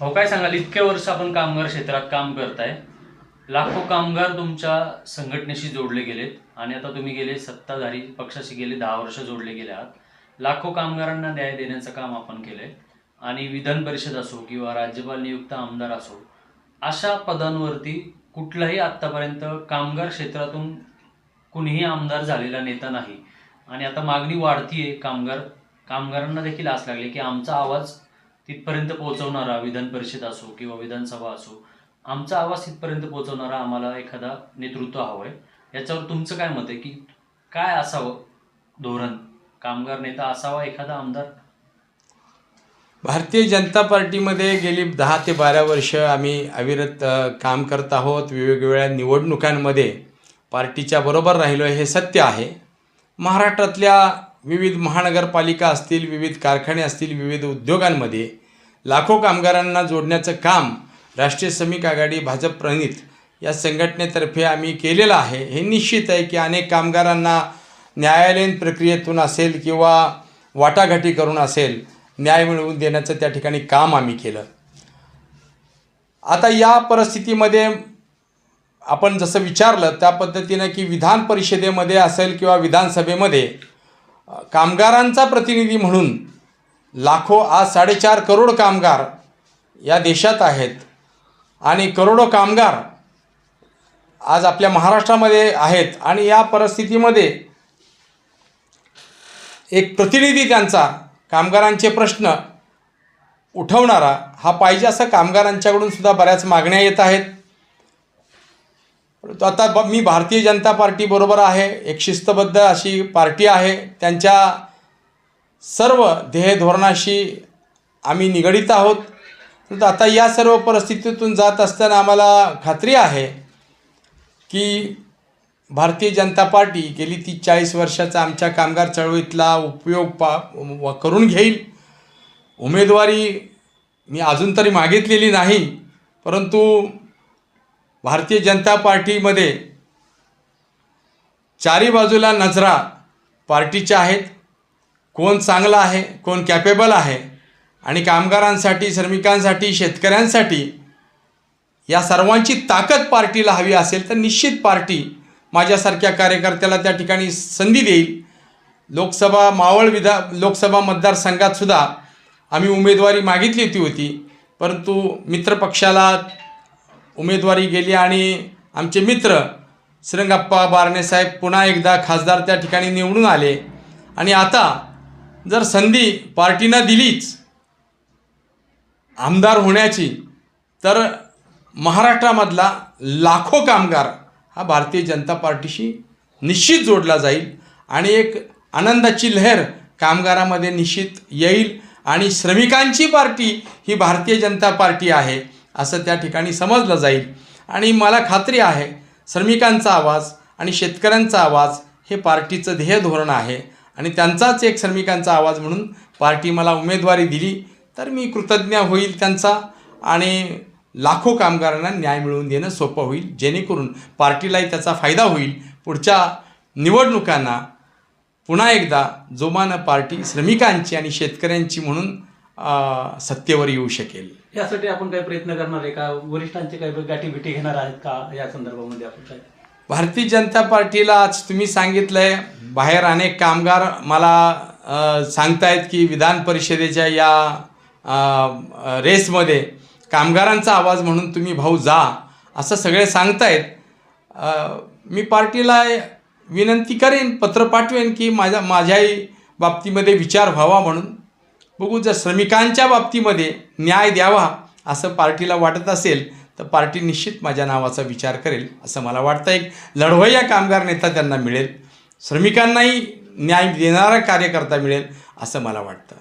हो काय सांगाल? इतके वर्ष आपण कामगार क्षेत्रात काम करताय. लाखो कामगार तुमच्या संघटनेशी जोडले गेलेत आणि आता तुम्ही गेले सत्ताधारी पक्षाशी गेले दहा वर्ष जोडले गेले आहात. लाखो कामगारांना न्याय देण्याचं काम आपण केलंय. आणि विधान परिषद असो किंवा राज्यपाल नियुक्त आमदार असो अशा पदांवरती कुठलाही आत्तापर्यंत कामगार क्षेत्रातून कुणीही आमदार झालेला नेता नाही. आणि आता मागणी वाढतीये कामगार कामगारांना देखील आस लागली की आमचा आवाज तिथपर्यंत पोहोचवणारा विधान परिषद असो किंवा विधानसभा असो आमचा आवाज तिथपर्यंत पोहोचवणारा आम्हाला एखादा नेतृत्व हवं आहे याच्यावर तुमचं काय मत आहे? की काय असावं धोरण? कामगार नेता असावा एखादा आमदार? भारतीय जनता पार्टीमध्ये गेली दहा ते बारा वर्ष आम्ही अविरत काम करत आहोत. वेगवेगळ्या निवडणुकांमध्ये पार्टीच्या बरोबर राहिलो हे सत्य आहे. महाराष्ट्रातल्या विविध महानगरपालिका असतील विविध कारखाने असतील विविध उद्योगांमध्ये लाखो कामगारांना जोडण्याचं काम राष्ट्रीय श्रमिक आघाडी भाजप प्रणित या संघटनेतर्फे आम्ही केलेलं आहे. हे निश्चित आहे की अनेक कामगारांना न्यायालयीन प्रक्रियेतून असेल किंवा वाटाघाटी करून असेल न्याय मिळवून देण्याचं त्या ठिकाणी काम आम्ही केलं. आता या परिस्थितीमध्ये आपण जसं विचारलं त्या पद्धतीनं की विधान परिषदेमध्ये असेल किंवा विधानसभेमध्ये कामगारांचा प्रतिनिधी म्हणून लाखो आज साडेचार करोड कामगार या देशात आहेत. आणि करोडो कामगार आज आपल्या महाराष्ट्रामध्ये आहेत. आणि या परिस्थितीमध्ये एक प्रतिनिधी त्यांचा कामगारांचे प्रश्न उठवणारा हा पाहिजे असं कामगारांच्याकडून सुद्धा बऱ्याच मागण्या येत आहेत. परंतु आता ब मी भारतीय जनता पार्टीबरोबर आहे. एक शिस्तबद्ध अशी पार्टी आहे. त्यांच्या सर्व ध्येय धोरणाशी आम्ही निगडीत आहोत. परंतु आता या सर्व परिस्थितीतून जात असताना आम्हाला खात्री आहे की भारतीय जनता पार्टी गेली ती चाळीस वर्षाचा आमच्या कामगार चळवळीतला उपयोग पा व- करून घेईल. उमेदवारी मी अजून तरी मागितलेली नाही. परंतु भारतीय जनता पार्टीमध्ये चारी बाजूला नजरा पार्टीच्या आहेत. कोण चांगला आहे कोण कॅपेबल आहे आणि कामगारांसाठी श्रमिकांसाठी शेतकऱ्यांसाठी या सर्वांची ताकद पार्टीला हवी असेल तर निश्चित पार्टी माझ्यासारख्या कार्यकर्त्याला त्या ठिकाणी संधी देईल. लोकसभा मावळ विधा लोकसभा मतदारसंघातसुद्धा आम्ही उमेदवारी मागितली होती होती. परंतु मित्रपक्षाला उमेदवारी गेली आणि आमचे मित्र श्रंगप्पा बारणेसाहेब पुन्हा एकदा खासदार त्या ठिकाणी निवडून आले. आणि आता जर संधी पार्टीनं दिलीच आमदार होण्याची तर महाराष्ट्रामधला लाखो कामगार हा भारतीय जनता पार्टीशी निश्चित जोडला जाईल आणि एक आनंदाची लहर कामगारामध्ये निश्चित येईल आणि श्रमिकांची पार्टी ही भारतीय जनता पार्टी आहे असं त्या ठिकाणी समजलं जाईल. आणि मला खात्री आहे श्रमिकांचा आवाज आणि शेतकऱ्यांचा आवाज हे पार्टीचं ध्येय धोरण आहे. आणि त्यांचाच एक श्रमिकांचा आवाज म्हणून पार्टी मला उमेदवारी दिली. तर मी कृतज्ञ होईल त्यांचा आणि लाखो कामगारांना न्याय मिळवून देणं सोपं होईल. जेणेकरून पार्टीलाही त्याचा फायदा होईल. पुढच्या निवडणुकांना पुन्हा एकदा जोमानं पार्टी श्रमिकांची आणि शेतकऱ्यांची म्हणून सत्तेवर येऊ शकेल. यासाठी आपण काही प्रयत्न करणार आहे का? वरिष्ठांची काही गाठी भेटी घेणार आहेत का? या संदर्भामध्ये आपण काय भारतीय जनता पार्टीला आज तुम्ही सांगितलंय बाहेर अनेक कामगार मला सांगतायत की विधान परिषदेच्या या रेसमध्ये कामगारांचा आवाज म्हणून तुम्ही भाऊ जा असं सगळे सांगतायत. मी पार्टीला विनंती करेन पत्र पाठवेन की माझ्या माझ्याही बाबतीमध्ये विचार व्हावा म्हणून. बघू जर श्रमिकांच्या बाबतीमध्ये न्याय द्यावा असं पार्टीला वाटत असेल तर पार्टी निश्चित माझ्या नावाचा विचार करेल असं मला वाटतं एक लढवय्या कामगार नेता त्यांना मिळेल. श्रमिकांनाही न्याय देणारा कार्यकर्ता मिळेल असं मला वाटतं.